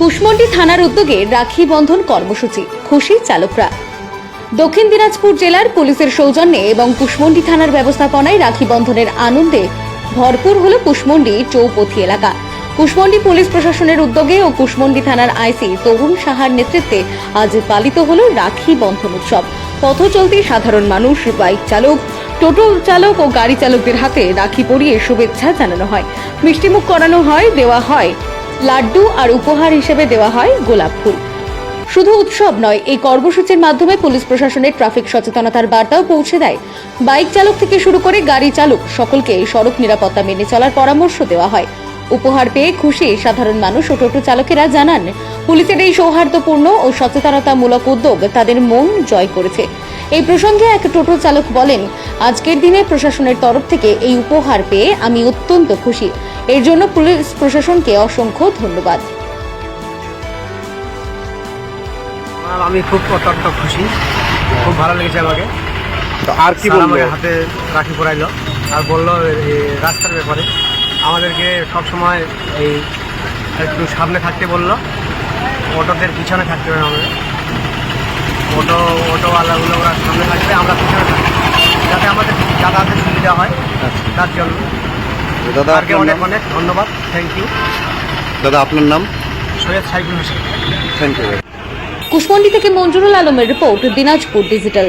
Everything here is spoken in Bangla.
কুশমন্ডি থানার উদ্যোগে রাখি বন্ধন কর্মসূচি, খুশি চালকরা। দক্ষিণ দিনাজপুর জেলার পুলিশের সৌজন্যে এবং কুশমন্ডি থানার ব্যবস্থাপনায় রাখি বন্ধনের আনন্দে ভরপুর হল কুশমন্ডি চৌপথি এলাকা। কুশমন্ডি পুলিশ প্রশাসনের উদ্যোগে ও কুশমন্ডি থানার আইসি তরুণ সাহার নেতৃত্বে আজ পালিত হল রাখি বন্ধন উৎসব। পথ চলতি সাধারণ মানুষ, বাইক চালক, টোটো চালক ও গাড়ি চালকদের হাতে রাখি পরিয়ে শুভেচ্ছা জানানো হয়। মিষ্টিমুখ করানো হয়, দেওয়া হয় লাড্ডু আর উপহার হিসেবে দেওয়া হয় গোলাপ ফুল। শুধু উৎসব নয়, এই কর্মসূচির মাধ্যমে পুলিশ প্রশাসনের ট্রাফিক সচেতনতার বার্তাও পৌঁছে দেয়। বাইক চালক থেকে শুরু করে গাড়ি চালক সকলকে এই সড়ক নিরাপত্তা মেনে চলার পরামর্শ দেওয়া হয়। উপহার পেয়ে খুশি সাধারণ মানুষ ও টোটো চালকেরা জানান, পুলিশের এই সৌহার্দ্যপূর্ণ ও সচেতনতামূলক উদ্যোগ তাদের মন জয় করেছে। এই প্রসঙ্গে এক টোটো চালক বলেন আজকের দিনে প্রশাসনের তরফ থেকে এই উপহার পেয়ে আমি অত্যন্ত খুশি। এর জন্য পুলিশ প্রশাসনকে অসংখ্য ধন্যবাদ। আমি খুব অত্যন্ত খুশি। খুব ভালো লেগেছে আমাকে। তো আর কি আমাকে হাতে রাখি পরাইলো আর বলল এই রাস্তার ব্যাপারে। আমাদেরকে সবসময় এই একটু সামনে থাকতে বলল। অটোদের পিছনে থাকতে হবে আমাদের। অটো অটোওয়ালাগুলো যাতায়াতের সুবিধা হয়। তার জন্য। দাদা আপনাকে অনেক অনেক ধন্যবাদ। থ্যাংক ইউ দাদা আপনার নাম? সৈয়দ সাইফুল হোসেন। থ্যাংক ইউ কুশমন্ডি থেকে মঞ্জুরুল আলমের রিপোর্ট দিনাজপুর ডিজিটাল।